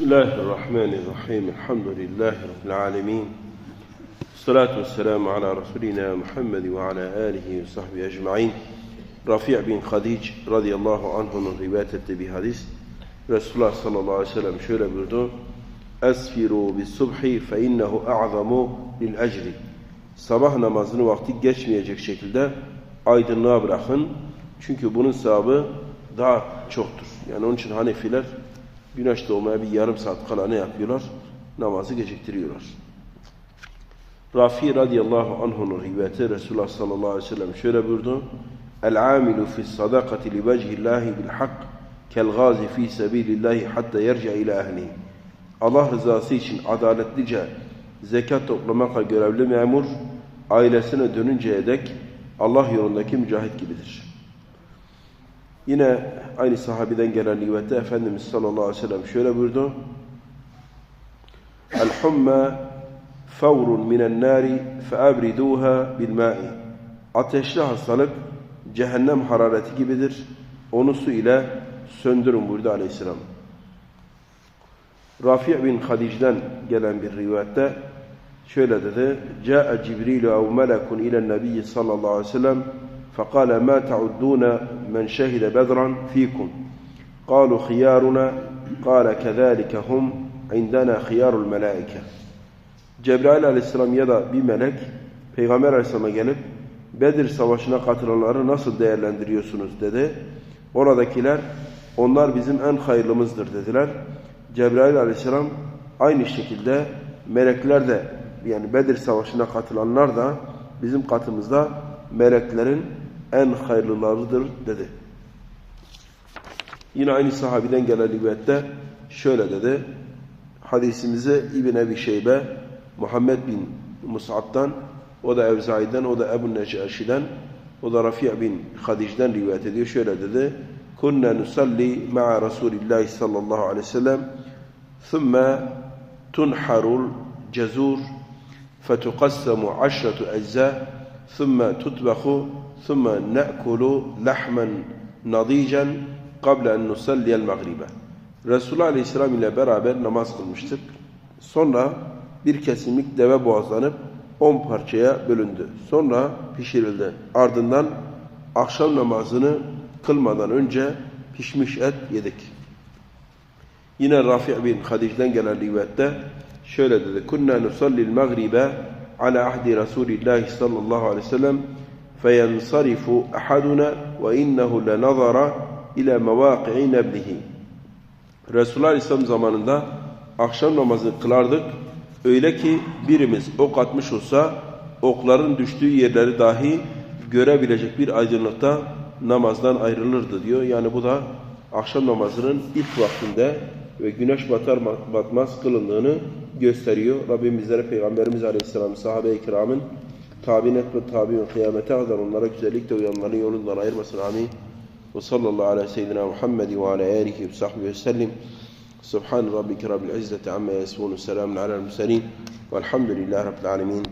Bismillahirrahmanirrahim. Elhamdülillahi Rabbil alemin. Salatu vesselamu ala Resulina Muhammed ve ala alihi ve sahbihi ecma'in. Rafi' bin Khadic radıyallahu anh'ın rivayet ettiği bir hadis. Resulullah sallallahu aleyhi ve sellem şöyle buyurdu. Esfiru bis subhi fe innehu a'zamu lil ecri. Sabah namazını vakti geçmeyecek şekilde aydınlığa bırakın. Çünkü bunun sahabı daha çoktur. Yani onun için Hanefiler güneş doğmaya bir yarım saat kala ne yapıyorlar? Namazı geciktiriyorlar. Rafi radıyallahu anh'un rivayeti Resulullah sallallahu aleyhi ve sellem şöyle buyurdu. El-amilu fi sadakati li vecihillahi bil hak kel gazi fi sabilillahi hatta yerca ila ehlihi. Allah rızası için adaletlice zekat toplamakla görevli memur ailesine dönünceye dek Allah yolundaki mücahit gibidir. Yine aynı sahabeden gelen rivayette Efendimiz sallallahu aleyhi ve sellem şöyle buyurdu. El-humma favrun minen nari feabriduha bil ma'i. Ateşli hastalık cehennem harareti gibidir. Onu su ile söndürün buyurdu aleyhisselam. Rafi' bin Hadic'den gelen bir rivayette şöyle dedi. Câe Cibril ev melekun ile nebiyyi sallallahu aleyhi ve sellem فقال ما تعدون من شهد بدرا فيكم قالوا خيارنا قال كذلك هم عندنا خيار الملائكة Cebrail aleyhisselam ya da bir melek Peygamber aleyhisselama gelip Bedir savaşına katılanları nasıl değerlendiriyorsunuz dedi. Oradakiler onlar bizim en hayırlımızdır dediler. Cebrail aleyhisselam aynı şekilde melekler de yani Bedir savaşına katılanlar da bizim katımızda meleklerin en hayırlılarıdır dedi. Yine aynı sahabiden gelen rivayette şöyle dedi. Hadisimizi İbn Ebi Şeybe, Muhammed bin Mus'ab'dan, o da Evzai'den, o da Ebu Necaşi'den, o da Rafi' bin Hadic'den rivayet ediyor. Şöyle dedi. Kunna nusalli ma'a Resulillahi sallallahu aleyhi ve sellem thumma tunharul cezur fetukassamu aşratu ecza thumma tutbahu ثُمَّ نَأْكُلُ لَحْمًا نَضِيجًا قَبْلَ أَنْ نُسَلِّيَ الْمَغْرِبَ Resulullah Aleyhisselam ile beraber namaz kılmıştık. Sonra bir kesimlik deve boğazlanıp on parçaya bölündü. Sonra pişirildi. Ardından akşam namazını kılmadan önce pişmiş et yedik. Yine Rafi' bin Hadic'den gelen rivayette şöyle dedi. Kunna nusallil magribe ala ahdi Resulillahi sallallahu aleyhi ve sellem ahaduna ve innehu lenazara ila mevaqi'i neblihi. Resulullah Aleyhisselam zamanında akşam namazını kılardık. Öyle ki birimiz ok atmış olsa okların düştüğü yerleri dahi görebilecek bir aydınlıkta namazdan ayrılırdı diyor. Yani bu da akşam namazının ilk vaktinde ve güneş batar batmaz kılındığını gösteriyor. Rabbim Peygamberimiz Aleyhisselam sahabe-i kiramın tabi'in et ve tabi'in kıyamete kadar onlara güzellikle uyanların yolundan ayırmasın. Amin. Ve sallallahu ala seyyidina Muhammed ve ala alihi ve sahbihi ve sellim. Subhan rabbike rabbil izzeti amma yasifun. Selamun alel murselin. Velhamdülillahi rabbil alemin.